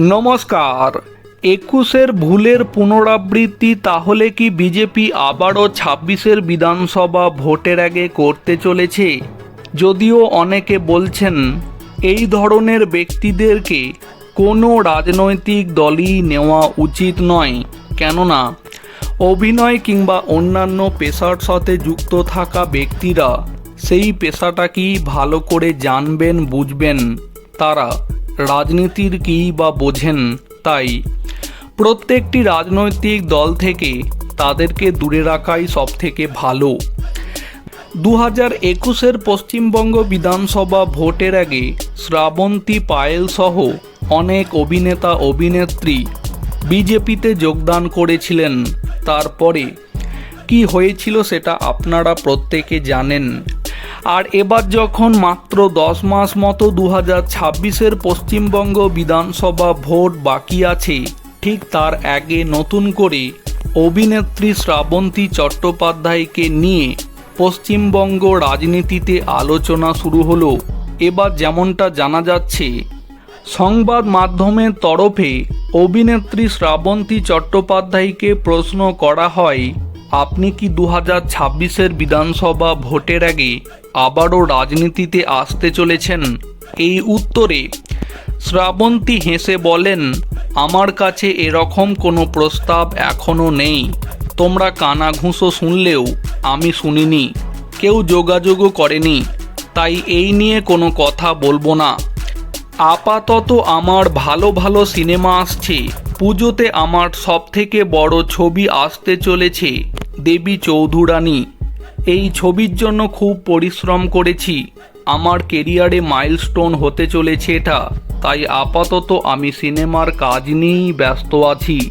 নমস্কার। একুশের ভুলের পুনরাবৃত্তি তাহলে কি বিজেপি আবারও ছাব্বিশের বিধানসভা ভোটের আগে করতে চলেছে? যদিও অনেকে বলছেন, এই ধরনের ব্যক্তিদেরকে কোনো রাজনৈতিক দলই নেওয়া উচিত নয়। কেননা, অভিনয় কিংবা অন্যান্য পেশার সাথে যুক্ত থাকা ব্যক্তিরা সেই পেশাটাকেই ভালো করে জানবেন, বুঝবেন। তারা রাজনীতির কী বা বোঝেন তাই প্রত্যেকটি রাজনৈতিক দল থেকে তাদেরকে দূরে রাখাই সব থেকে ভালো। দু হাজার একুশের পশ্চিমবঙ্গ বিধানসভা ভোটের আগে শ্রাবন্তী পায়েল সহ অনেক অভিনেতা, অভিনেত্রী বিজেপিতে যোগদান করেছিলেন। তারপরে কি হয়েছিল সেটা আপনারা প্রত্যেকে জানেন। আর এবার যখন মাত্র দশ মাস মতো দু হাজার ছাব্বিশের পশ্চিমবঙ্গ বিধানসভা ভোট বাকি আছে, ঠিক তার আগে নতুন করে অভিনেত্রী শ্রাবন্তী চট্টোপাধ্যায়কে নিয়ে পশ্চিমবঙ্গ রাজনীতিতে আলোচনা শুরু হলো। এবার যেমনটা জানা যাচ্ছে, সংবাদ মাধ্যমের তরফে অভিনেত্রী শ্রাবন্তী চট্টোপাধ্যায়কে প্রশ্ন করা হয় আপনি কি দু হাজার ছাব্বিশের বিধানসভা ভোটের আগে আবারও রাজনীতিতে আসতে চলেছেন? এই উত্তরে শ্রাবন্তী হেসে বলেন, আমার কাছে এরকম কোনো প্রস্তাব এখনও নেই। তোমরা কানাঘুষো শুনলেও আমি শুনিনি। কেউ যোগাযোগও করেনি। তাই এই নিয়ে কোনো কথা বলব না। আপাতত আমার ভালো ভালো সিনেমা আসছে। পুজোতে আমার সবথেকে বড় ছবি আসতে চলেছে দেবী চৌধুরানী। এই ছবির জন্য খুব পরিশ্রম করেছি। আমার কেরিয়ারে মাইলস্টোন হতে চলেছে এটা। তাই আপাতত আমি সিনেমার কাজ নিয়েই ব্যস্ত আছি।